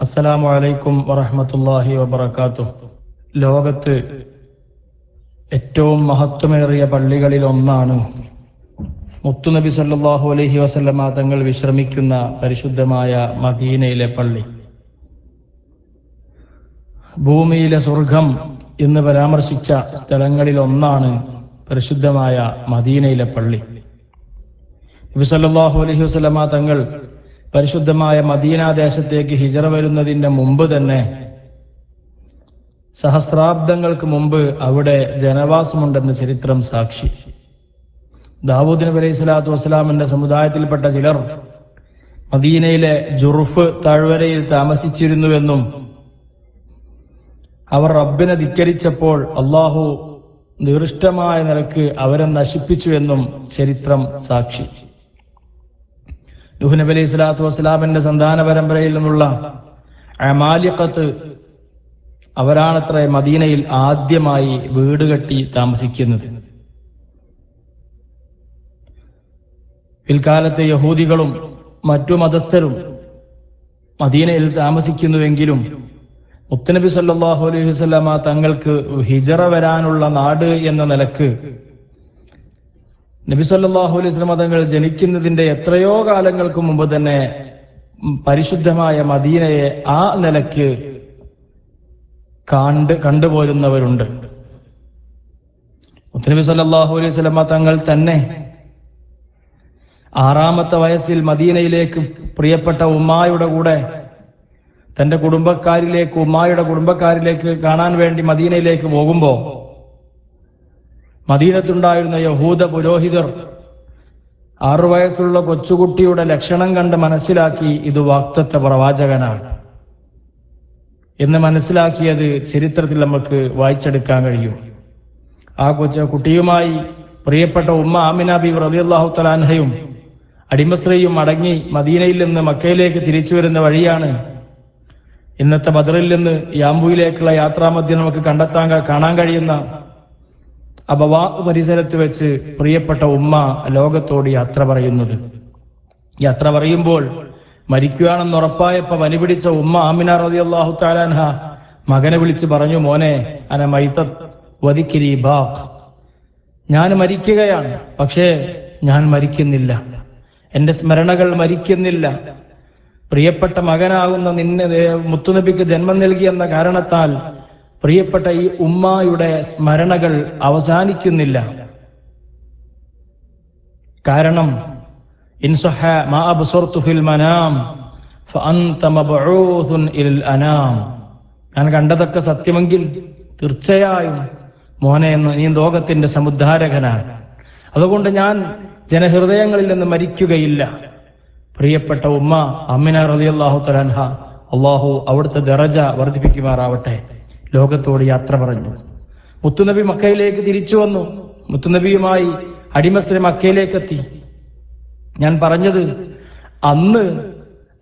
അസ്സലാമു അലൈക്കും വറഹ്മത്തുള്ളാഹി വബറകാതുഹു. ലോകത്ത് ഏറ്റവും മഹത്വമേറിയ പള്ളികളിൽ ഒന്നാണ് മുത്തുനബി സല്ലാഹു അലഹി വസല്ലമ തങ്ങൾ വിശ്രമിക്കുന്ന പരിശുദ്ധമായ മദീനയിലെ പള്ളി. ഭൂമിയിലെ സ്വർഗം എന്ന് പരാമർശിച്ച സ്ഥലങ്ങളിൽ ഒന്നാണ് പരിശുദ്ധമായ മദീനയിലെ പള്ളി. നബി സല്ലല്ലാഹു അലൈഹി വസല്ലമ തങ്ങൾ പരിശുദ്ധമായ മദീനാദേശത്തേക്ക് ഹിജറ വരുന്നതിന്റെ മുമ്പ് തന്നെ സഹസ്രാബ്ദങ്ങൾക്ക് മുമ്പ് അവിടെ ജനവാസമുണ്ടെന്ന് ചരിത്രം സാക്ഷി. ദാവൂദ് നബി അലൈഹി സ്വലാത്തു വസ്സലാമിന്റെ സമുദായത്തിൽപ്പെട്ട ചിലർ മദീനയിലെ ജുറുഫ് താഴ്വരയിൽ താമസിച്ചിരുന്നുവെന്നും അവർ റബ്ബിനെ ധിക്കരിച്ചപ്പോൾ അള്ളാഹു നികൃഷ്ടമായ നിലയ്ക്ക് അവരെ നശിപ്പിച്ചു എന്നും ചരിത്രം സാക്ഷി. നുഹ് നബി അലൈഹി സ്വലാത്തു വസ്സലാമിന്റെ സന്താന പരമ്പരയിൽ നിന്നുള്ള അമാലിക്കത്ത് അവരാണത്ര മദീനയിൽ ആദ്യമായി വീട് കെട്ടി താമസിക്കുന്നത്. പിൽക്കാലത്ത് യഹൂദികളും മറ്റു മതസ്ഥരും മദീനയിൽ താമസിക്കുന്നുവെങ്കിലും മുത്തനബി സല്ലാഹു അലൈഹി സ്വലാമ തങ്ങൾക്ക് ഹിജറ വരാനുള്ള നാട് എന്ന നിലയ്ക്ക് നബി സല്ലല്ലാഹു അലൈഹി സ്വലം തങ്ങൾ ജനിക്കുന്നതിന്റെ എത്രയോ കാലങ്ങൾക്ക് മുമ്പ് തന്നെ പരിശുദ്ധമായ മദീനയെ ആ നിലയ്ക്ക് കണ്ട് കണ്ടുപോരുന്നവരുണ്ട്. മുത്തനബി സല്ലാഹു അലൈഹി വസല്ലമ തങ്ങൾ തന്നെ ആറാമത്തെ വയസ്സിൽ മദീനയിലേക്ക് പ്രിയപ്പെട്ട ഉമ്മായുടെ കൂടെ തന്റെ കുടുംബക്കാരിലേക്ക് ഉമ്മായുടെ കുടുംബക്കാരിലേക്ക് കാണാൻ വേണ്ടി മദീനയിലേക്ക് പോകുമ്പോ മദീനത്തുണ്ടായിരുന്ന യഹൂദ പുരോഹിതർ ആറു വയസ്സുള്ള കൊച്ചുകുട്ടിയുടെ ലക്ഷണം കണ്ട് മനസ്സിലാക്കി ഇത് വാക്തത്വ പ്രവാചകനാണ്. എന്ന് മനസ്സിലാക്കിയത് ചരിത്രത്തിൽ നമുക്ക് വായിച്ചെടുക്കാൻ കഴിയും. ആ കൊച്ചു കുട്ടിയുമായി പ്രിയപ്പെട്ട ഉമ്മ ആമിന ബി റളിയല്ലാഹു തലാൻഹയും അടിമസ്ത്രീയും അടങ്ങി മദീനയിൽ നിന്ന് മക്കയിലേക്ക് തിരിച്ചു വരുന്ന വഴിയാണ്. ഇന്നത്തെ ബദറിൽ നിന്ന് യാമ്പുയിലേക്കുള്ള യാത്രാമധ്യം നമുക്ക് കണ്ടെത്താൻ കാണാൻ കഴിയുന്ന അബവാ പരിസരത്ത് വെച്ച് പ്രിയപ്പെട്ട ഉമ്മ ലോകത്തോട് യാത്ര പറയുന്നത്. യാത്ര പറയുമ്പോൾ മരിക്കുകയാണെന്ന് ഉറപ്പായപ്പോ വനി പിടിച്ച ഉമ്മ ആമിന റതി അള്ളാഹു താലാൻഹ മകനെ വിളിച്ച് പറഞ്ഞു മോനെ അന മൈത്ത വതിക്കിരി ബാഖ്. ഞാൻ മരിക്കുകയാണ് പക്ഷേ ഞാൻ മരിക്കുന്നില്ല. എന്റെ സ്മരണകൾ മരിക്കുന്നില്ല. പ്രിയപ്പെട്ട മകനാകുന്ന നിന്നെ മുത്തുനബിക്ക് ജന്മം നൽകിയെന്ന കാരണത്താൽ പ്രിയപ്പെട്ട ഈ ഉമ്മായുടെ സ്മരണകൾ അവസാനിക്കുന്നില്ല. കാരണം മാ ഫിൽ ഞാൻ കണ്ടതൊക്കെ സത്യമെങ്കിൽ തീർച്ചയായും മോനെ എന്ന് നീ ലോകത്തിന്റെ സമുദ്ധാരകനാണ്. അതുകൊണ്ട് ഞാൻ ജനഹൃദയങ്ങളിൽ നിന്ന് മരിക്കുകയില്ല. പ്രിയപ്പെട്ട ഉമ്മ അമ്മിന റളിയല്ലാഹു തലാൻഹ അള്ളാഹു അവിടുത്തെ ദറജ വർദ്ധിപ്പിക്കുമാറാവട്ടെ. ലോകത്തോട് യാത്ര പറഞ്ഞു. മുത്തുനബി മക്കയിലേക്ക് തിരിച്ചു വന്നു. മുത്തുനബിയുമായി അടിമസ്ലി മക്കയിലേക്ക് എത്തി ഞാൻ പറഞ്ഞത് അന്ന്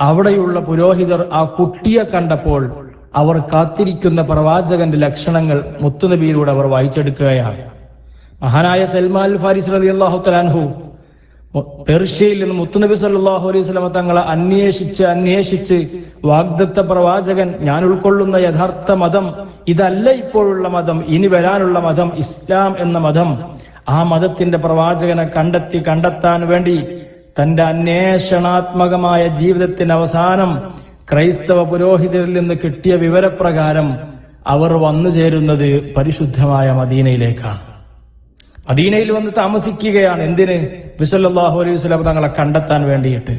അവിടെയുള്ള പുരോഹിതർ ആ കുട്ടിയെ കണ്ടപ്പോൾ അവർ കാത്തിരിക്കുന്ന പ്രവാചകന്റെ ലക്ഷണങ്ങൾ മുത്തുനബിയിലൂടെ അവർ വായിച്ചെടുക്കുകയാണ്. മഹാനായ സൽമാൻ ഫാരിസ് റലി അള്ളാഹു തലാൻഹു പെർഷ്യയിൽ നിന്ന് മുത്തുനബി സല്ലാഹു അലൈഹി സ്വലമ തങ്ങളെ അന്വേഷിച്ച് അന്വേഷിച്ച് വാഗ്ദത്ത പ്രവാചകൻ ഞാൻ ഉൾക്കൊള്ളുന്ന യഥാർത്ഥ മതം ഇതല്ല ഇപ്പോഴുള്ള മതം ഇനി വരാനുള്ള മതം ഇസ്ലാം എന്ന മതം. ആ മതത്തിന്റെ പ്രവാചകനെ കണ്ടെത്തി കണ്ടെത്താൻ വേണ്ടി തന്റെ അന്വേഷണാത്മകമായ ജീവിതത്തിന് അവസാനം ക്രൈസ്തവ പുരോഹിതരിൽ നിന്ന് കിട്ടിയ വിവരപ്രകാരം അവർ വന്നു ചേരുന്നത് പരിശുദ്ധമായ മദീനയിലേക്കാണ്. മദീനയിൽ വന്ന് താമസിക്കുകയാണ്. എന്തിന്? വിസല്ലാഹു അലൈഹി സ്വലാം തങ്ങളെ കണ്ടെത്താൻ വേണ്ടിയിട്ട്.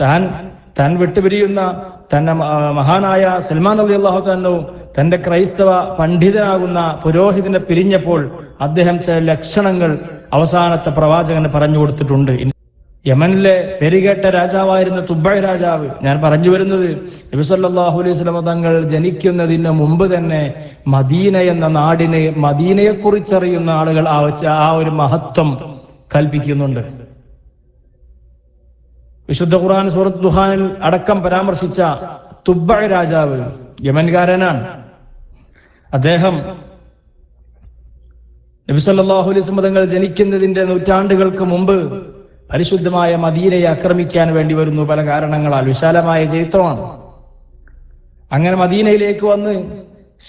താൻ താൻ വിട്ടുപിരിയുന്ന തന്നെ മഹാനായ സൽമാൻ അലി അള്ളാഹു തന്നു തന്റെ ക്രൈസ്തവ പണ്ഡിതനാകുന്ന പുരോഹിതനെ പിരിഞ്ഞപ്പോൾ അദ്ദേഹം ചില ലക്ഷണങ്ങൾ അവസാനത്തെ പ്രവാചകന് പറഞ്ഞു കൊടുത്തിട്ടുണ്ട്. യമനിലെ പെരുകേട്ട രാജാവായിരുന്ന തുബൈ രാജാവ് ഞാൻ പറഞ്ഞു വരുന്നത് നബിസല്ലാഹു അലൈഹി സ്വലമ തങ്ങൾ ജനിക്കുന്നതിന് മുമ്പ് തന്നെ മദീന എന്ന നാടിനെ മദീനയെ കുറിച്ചറിയുന്ന ആളുകൾ ആ ആ ഒരു മഹത്വം കൽപ്പിക്കുന്നുണ്ട്. വിശുദ്ധ ഖുർആൻ സൂറത്ത് ദുഹാനിൽ അടക്കം പരാമർശിച്ച തുബൈ രാജാവ് യമൻകാരനാണ്. അദ്ദേഹം നബിസല്ലാഹു അലൈഹി തങ്ങൾ ജനിക്കുന്നതിന്റെ നൂറ്റാണ്ടുകൾക്ക് മുമ്പ് പരിശുദ്ധമായ മദീനയെ ആക്രമിക്കാൻ വേണ്ടി വരുന്നു പല കാരണങ്ങളാൽ. വിശാലമായ ചരിത്രമാണ്. അങ്ങനെ മദീനയിലേക്ക് വന്ന്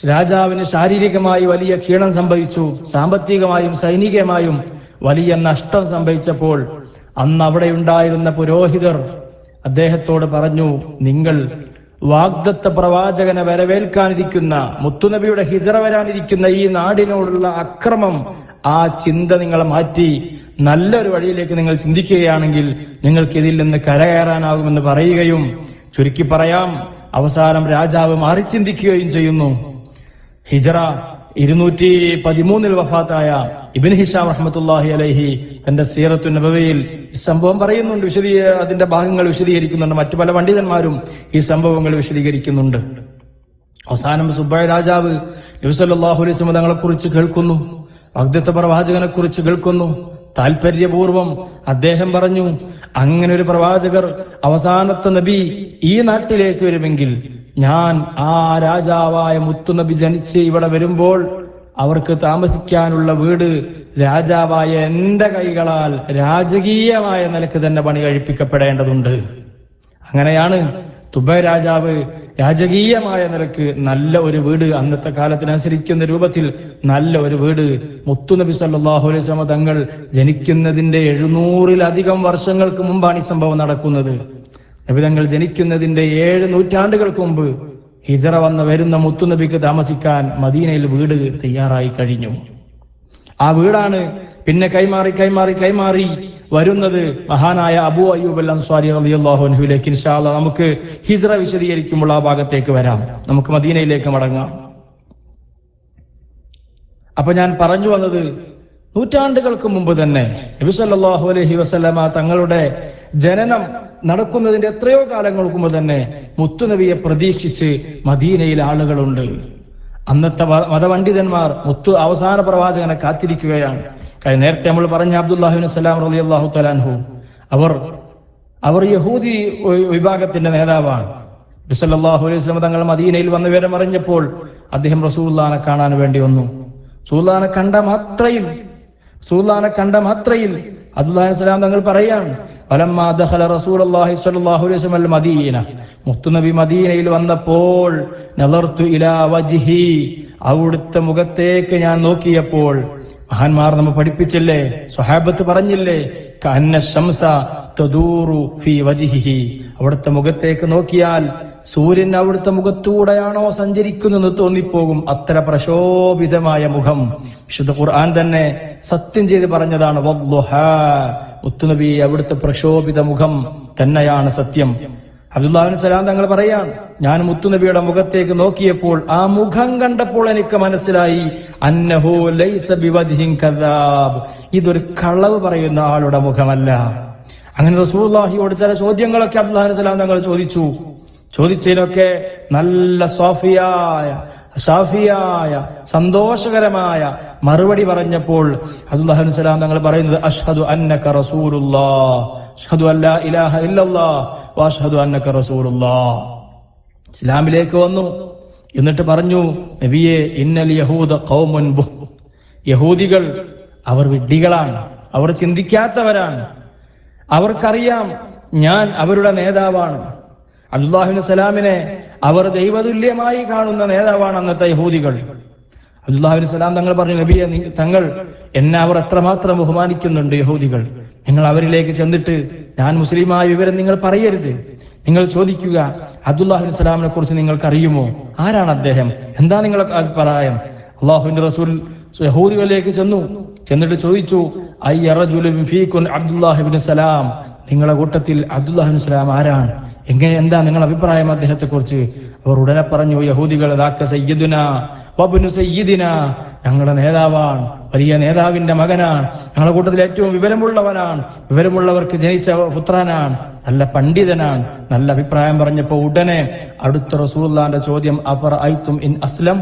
രാജാവിന് ശാരീരികമായി വലിയ ക്ഷീണം സംഭവിച്ചു. സാമ്പത്തികമായും സൈനികമായും വലിയ നഷ്ടം സംഭവിച്ചപ്പോൾ അന്ന് അവിടെ ഉണ്ടായിരുന്ന പുരോഹിതർ അദ്ദേഹത്തോട് പറഞ്ഞു നിങ്ങൾ വാഗ്ദത്ത പ്രവാചകനെ വരവേൽക്കാനിരിക്കുന്ന മുത്തുനബിയുടെ ഹിജറ വരാനിരിക്കുന്ന ഈ നാടിനോടുള്ള അക്രമം ആ ചിന്ത നിങ്ങളെ മാറ്റി. നല്ലൊരു വഴിയിലേക്ക് നിങ്ങൾ ചിന്തിക്കുകയാണെങ്കിൽ നിങ്ങൾക്ക് ഇതിൽ നിന്ന് കരകയറാനാകുമെന്ന് പറയുകയും ചുരുക്കി പറയാം അവസാനം രാജാവ് മാറി ചിന്തിക്കുകയും ചെയ്യുന്നു. ഹിജറ ഇരുന്നൂറ്റി പതിമൂന്നിൽ വഫാത്തായ ഇബിൻ ഹിഷാം റഹ്മത്തുല്ലാഹി അലൈഹി തന്റെ സീറത്തു നബവയിൽ സംഭവം പറയുന്നുണ്ട് വിശദീ അതിന്റെ ഭാഗങ്ങൾ വിശദീകരിക്കുന്നുണ്ട് മറ്റു പല പണ്ഡിതന്മാരും ഈ സംഭവങ്ങൾ വിശദീകരിക്കുന്നുണ്ട്. അവസാനം സുബായ രാജാവ് നബിസല്ലാഹു അലൈഹി തങ്ങളെ കുറിച്ച് കേൾക്കുന്നു അഗ്ദത്ത പ്രവാചകനെ കുറിച്ച് കേൾക്കുന്നു താല്പര്യപൂർവം അദ്ദേഹം പറഞ്ഞു അങ്ങനെ ഒരു പ്രവാചകർ അവസാനത്തെ നബി ഈ നാട്ടിലേക്ക് വരുമെങ്കിൽ ഞാൻ ആ രാജാവായ മുത്തുനബി ജനിച്ച് ഇവിടെ വരുമ്പോൾ അവർക്ക് താമസിക്കാനുള്ള വീട് രാജാവായ എന്റെ കൈകളാൽ രാജകീയമായ നിലയ്ക്ക് തന്നെ പണി കഴിപ്പിക്കപ്പെടേണ്ടതുണ്ട്. അങ്ങനെയാണ് തുബ രാജാവ് രാജകീയമായ നിലയ്ക്ക് നല്ല ഒരു വീട് അന്നത്തെ കാലത്തിനനുസരിക്കുന്ന രൂപത്തിൽ നല്ല ഒരു വീട്. മുത്തുനബി സല്ലാഹു അലൈഹി സ്വലമ തങ്ങൾ ജനിക്കുന്നതിന്റെ എഴുന്നൂറിലധികം വർഷങ്ങൾക്ക് മുമ്പാണ് ഈ സംഭവം നടക്കുന്നത്. നബി തങ്ങൾ ജനിക്കുന്നതിന്റെ ഏഴ് നൂറ്റാണ്ടുകൾക്ക് മുമ്പ് ഹിജറ വന്ന് വരുന്ന മുത്തുനബിക്ക് താമസിക്കാൻ മദീനയിൽ വീട് തയ്യാറായി കഴിഞ്ഞു. ആ വീടാണ് പിന്നെ കൈമാറി കൈമാറി കൈമാറി വരുന്നത് മഹാനായ അബു അയ്യൂബ് അൽ അൻസ്വാരി റളിയല്ലാഹു അൻഹുവിലേക്ക് ഇൻഷാ അല്ലാഹ് നമുക്ക് ഹിജ്റ വിശദീകരിക്കുമ്പോൾ ആ ഭാഗത്തേക്ക് വരാം. നമുക്ക് മദീനയിലേക്ക് മടങ്ങാം. അപ്പൊ ഞാൻ പറഞ്ഞു വന്നത് നൂറ്റാണ്ടുകൾക്ക് മുമ്പ് തന്നെ നബി സല്ലല്ലാഹു അലൈഹി വസല്ലമ തങ്ങളുടെ ജനനം നടക്കുന്നതിന്റെ എത്രയോ കാലങ്ങൾക്ക് മുമ്പ് തന്നെ മുത്തുനബിയെ പ്രതീക്ഷിച്ച് മദീനയിൽ ആളുകളുണ്ട്. അന്നത്തെ മതപണ്ഡിതന്മാർ മുത്തു അവസാന പ്രവാചകനെ കാത്തിരിക്കുകയാണ്. കഴിഞ്ഞ നേരത്തെ നമ്മൾ പറഞ്ഞ അബ്ദുല്ലാഹുബിൻ സലാം റലി അള്ളാഹു തലാൻഹു അവർ അവർ യഹൂദി വിഭാഗത്തിന്റെ നേതാവാണ്. ബിസല്ലാഹു അലൈഹി സ്വലം തങ്ങൾ മദീനയിൽ വന്ന വിവരം അറിഞ്ഞപ്പോൾ അദ്ദേഹം റസൂല്ലാനെ കാണാൻ വേണ്ടി വന്നു. സൂല്ലാനെ കണ്ട മാത്രയിൽ സൂല്ലാനെ കണ്ട മാത്രയിൽ അബ്ദുല്ലാഹി സ്വലാം തങ്ങൾ പറയാണ് മുത്തുനബി മദീനയിൽ വന്നപ്പോൾ അവിടുത്തെ മുഖത്തേക്ക് ഞാൻ നോക്കിയപ്പോൾ മഹാന്മാർ നമ്മ പഠിപ്പിച്ചില്ലേ? സ്വഹാബത്ത് പറഞ്ഞില്ലേ? കന്ന ശംസ തദൂറു ഫി വജിഹി അവിടുത്തെ മുഖത്തേക്ക് നോക്കിയാൽ സൂര്യൻ അവിടുത്തെ മുഖത്തൂടെയാണോ സഞ്ചരിക്കുന്നതെന്ന് തോന്നിപ്പോകും. അത്ര പ്രശോഭിതമായ മുഖം. വിശുദ്ധ ഖുർആൻ തന്നെ സത്യം ചെയ്ത് പറഞ്ഞതാണ്. മുത്തുനബി അവിടുത്തെ പ്രശോഭിത മുഖം തന്നെയാണ് സത്യം. അബ്ദുല്ലാഹിൻ സലാം തങ്ങൾ പറയാൻ ഞാൻ മുത്തുനബിയുടെ മുഖത്തേക്ക് നോക്കിയപ്പോൾ ആ മുഖം കണ്ടപ്പോൾ എനിക്ക് മനസ്സിലായി അന്നഹു ലൈസ കദാബ്. ഇതൊരു കളവ് പറയുന്ന ആളുടെ മുഖമല്ല. അങ്ങനെ റസൂലുള്ളാഹിയോട് ചില ചോദ്യങ്ങളൊക്കെ അബ്ദുല്ലാഹിൻ സലാം തങ്ങൾ ചോദിച്ചു. ചോദിച്ചതിനൊക്കെ നല്ല സ്വാഫിയായ ഷാഫിയായ സന്തോഷകരമായ മറുപടി പറഞ്ഞപ്പോൾ അബ്ദുല്ലാഹു സലാം തങ്ങൾ പറയുന്നത് അഷ്ഹദു അന്നക റസൂലുള്ളാ അഷ്ഹദു അല്ലാ ഇലാഹ ഇല്ലല്ലാ അഷ്ഹദു അന്നക റസൂലുള്ളാ ഇസ്ലാമിലേക്ക് വന്നു. എന്നിട്ട് പറഞ്ഞു നബിയെ ഇന്നൽ യഹൂദ ബുഹ് യഹൂദികൾ അവർ വിഡ്ഢികളാണ് അവർ ചിന്തിക്കാത്തവരാണ്. അവർക്കറിയാം ഞാൻ അവരുടെ നേതാവാണ്. അബ്ദുല്ലാഹിബിൻ സലാമിനെ അവർ ദൈവതുല്യമായി കാണുന്ന നേതാവാണ് അന്നത്തെ യഹൂദികൾ. അബ്ദുല്ലാഹുലി സ്വലാം തങ്ങൾ പറഞ്ഞു നബിയെ തങ്ങൾ എന്നെ അവർ എത്രമാത്രം ബഹുമാനിക്കുന്നുണ്ട് യഹൂദികൾ. നിങ്ങൾ അവരിലേക്ക് ചെന്നിട്ട് ഞാൻ മുസ്ലിമായ വിവരം നിങ്ങൾ പറയരുത്. നിങ്ങൾ ചോദിക്കുക അബ്ദുല്ലാഹുലി സ്വലാമിനെ കുറിച്ച് നിങ്ങൾക്ക് അറിയുമോ? ആരാണ് അദ്ദേഹം? എന്താ നിങ്ങളുടെ അഭിപ്രായം? അള്ളാഹുവിന്റെ റസൂൽ യഹൂദികളിലേക്ക് ചെന്നു. ചെന്നിട്ട് ചോദിച്ചു അബ്ദുല്ലാഹിബിൻ സലാം? നിങ്ങളുടെ കൂട്ടത്തിൽ അബ്ദുല്ലാഹിബിൻ സലാം ആരാണ്? എങ്ങനെ എന്താ നിങ്ങൾ അഭിപ്രായം അദ്ദേഹത്തെ കുറിച്ച് അവർ ഉടനെ പറഞ്ഞു യഹൂദികൾ ഞങ്ങളുടെ നേതാവാണ് വലിയ നേതാവിന്റെ മകനാണ്. ഞങ്ങളുടെ കൂട്ടത്തിൽ ഏറ്റവും വിവരമുള്ളവനാണ്. വിവരമുള്ളവർക്ക് ജനിച്ച പുത്രനാണ് നല്ല പണ്ഡിതനാണ്. നല്ല അഭിപ്രായം പറഞ്ഞപ്പോ ഉടനെ അടുത്ത റസൂള്ളാന്റെ ചോദ്യം അഫർ ഐത്തും ഇൻ അസ്ലം?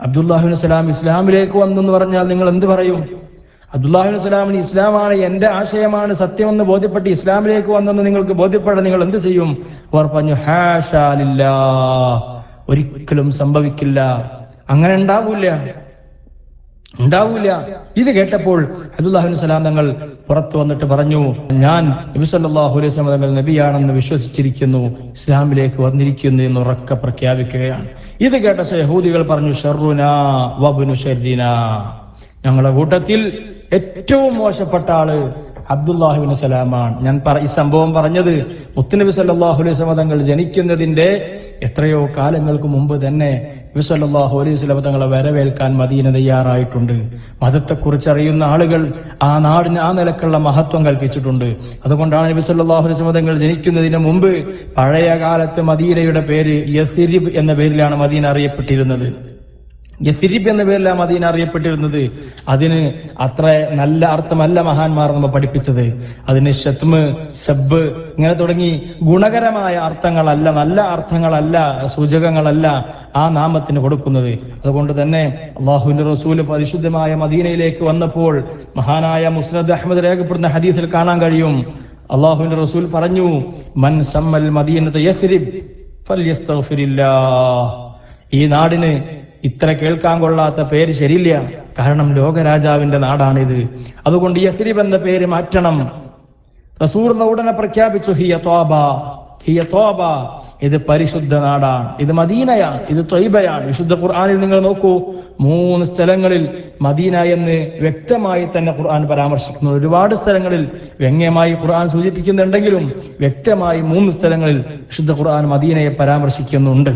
അബ്ദുല്ലാഹിബിൻ സലാം ഇസ്ലാമിലേക്ക് വന്നു എന്ന് പറഞ്ഞാൽ നിങ്ങൾ എന്ത് പറയും? അബ്ദുല്ലാഹിബിൻ സ്വലാമിന് ഇസ്ലാമാണ് എന്റെ ആശയമാണ് സത്യമെന്ന് ബോധ്യപ്പെട്ട് ഇസ്ലാമിലേക്ക് വന്നെന്ന് നിങ്ങൾക്ക് ബോധ്യപ്പെടാൻ നിങ്ങൾ എന്ത് ചെയ്യും? അവർ പറഞ്ഞു ഹാഷാലില്ല ഒരിക്കലും സംഭവിക്കില്ല. അങ്ങനെ ഉണ്ടാവൂല ഉണ്ടാവൂല ഇത് കേട്ടപ്പോൾ അബ്ദുല്ലാഹുബിൻ സലാം തങ്ങൾ പുറത്തു വന്നിട്ട് പറഞ്ഞു ഞാൻ നബിസല്ലാഹു അലൈഹി തങ്ങൾ നബിയാണെന്ന് വിശ്വസിച്ചിരിക്കുന്നു. ഇസ്ലാമിലേക്ക് വന്നിരിക്കുന്നു എന്ന് ഉറക്കെ പ്രഖ്യാപിക്കുകയാണ്. ഇത് കേട്ട യഹൂദികൾ പറഞ്ഞു ഷെറുന വബുനു ഷെരീന ഞങ്ങളുടെ കൂട്ടത്തിൽ ഏറ്റവും മോശപ്പെട്ട ആൾ അബ്ദുല്ലാഹുബിൻ സലാമാണ്. ഞാൻ ഈ സംഭവം പറഞ്ഞത് മുത്തുനബി സല്ലാഹു അലൈഹി സ്വലം തങ്ങൾ ജനിക്കുന്നതിന്റെ എത്രയോ കാലങ്ങൾക്ക് മുമ്പ് തന്നെ നബി സല്ലല്ലാഹു അലൈഹി വസല്ലം തങ്ങളെ വരവേൽക്കാൻ മദീന തയ്യാറായിട്ടുണ്ട്. മതത്തെക്കുറിച്ച് അറിയുന്ന ആളുകൾ ആ നാടിന് ആ നിലക്കുള്ള മഹത്വം കൽപ്പിച്ചിട്ടുണ്ട്. അതുകൊണ്ടാണ് നബി സല്ലല്ലാഹു അലൈഹി വസല്ലം തങ്ങൾ ജനിക്കുന്നതിന് മുമ്പ് പഴയ കാലത്ത് മദീനയുടെ പേര് യസിരിബ് എന്ന പേരിലാണ് മദീന അറിയപ്പെട്ടിരുന്നത്. യസിരിബ് എന്ന പേരിലാണ് മദീന അറിയപ്പെട്ടിരുന്നത്. അതിന് അത്ര നല്ല അർത്ഥമല്ല മഹാന്മാർ നമ്മൾ പഠിപ്പിച്ചത്. അതിന് ഷത്മ് സബ് ഇങ്ങനെ തുടങ്ങി ഗുണകരമായ അർത്ഥങ്ങളല്ല നല്ല അർത്ഥങ്ങളല്ല സൂചകങ്ങളല്ല ആ നാമത്തിന് കൊടുക്കുന്നത്. അതുകൊണ്ട് തന്നെ അള്ളാഹുവിന്റെ റസൂൽ പരിശുദ്ധമായ മദീനയിലേക്ക് വന്നപ്പോൾ മഹാനായ മുസ്നദ് അഹമ്മദ് രേഖപ്പെടുന്ന ഹദീസിൽ കാണാൻ കഴിയും. അള്ളാഹുവിന്റെ റസൂൽ പറഞ്ഞു മൻ സമ്മൽ മദീനത്ത് യസ്രിബ് ഫൽയസ്തഗ്ഫിരില്ലാഹ് ഈ നാടിന് ഇത്ര കേൾക്കാൻ കൊള്ളാത്ത പേര് ശരിയില്ല. കാരണം ലോകരാജാവിന്റെ നാടാണിത്. അതുകൊണ്ട് യസ്രിബ് എന്ന പേര് മാറ്റണം. റസൂർ ഉടനെ പ്രഖ്യാപിച്ചു ഹിയ തോബ ഹിയ തോബ ഇത് പരിശുദ്ധ നാടാണ്. ഇത് മദീനയാണ്. ഇത് ത്വൈബയാണ് വിശുദ്ധ ഖുർആാനിൽ നിങ്ങൾ നോക്കൂ മൂന്ന് സ്ഥലങ്ങളിൽ മദീന എന്ന് വ്യക്തമായി തന്നെ ഖുർആൻ പരാമർശിക്കുന്നു. ഒരുപാട് സ്ഥലങ്ങളിൽ വ്യംഗ്യമായി ഖുർആൻ സൂചിപ്പിക്കുന്നുണ്ടെങ്കിലും വ്യക്തമായി മൂന്ന് സ്ഥലങ്ങളിൽ വിശുദ്ധ ഖുർആൻ മദീനയെ പരാമർശിക്കുന്നുണ്ട്.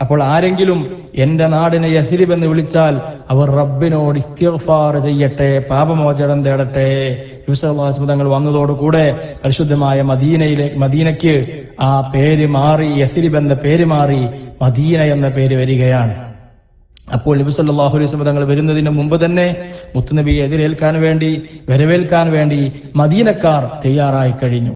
അപ്പോൾ ആരെങ്കിലും എന്റെ നാടിനെ യസിരിബ് എന്ന് വിളിച്ചാൽ അവർ റബ്ബിനോട് ഇസ്തിഫാർ ചെയ്യട്ടെ പാപമോചനം തേടട്ടെ. തങ്ങൾ വന്നതോടുകൂടെ പരിശുദ്ധമായ മദീനയിലെ മദീനയ്ക്ക് ആ പേര് മാറി യസിരിബ് എന്ന പേര് മാറി മദീന എന്ന പേര് വരികയാണ്. അപ്പോൾ നബി സല്ലല്ലാഹു അലൈഹി തങ്ങൾ വരുന്നതിന് മുമ്പ് തന്നെ മുത്തുനബിയെ എതിരേൽക്കാൻ വേണ്ടി വരവേൽക്കാൻ വേണ്ടി മദീനക്കാർ തയ്യാറായി കഴിഞ്ഞു.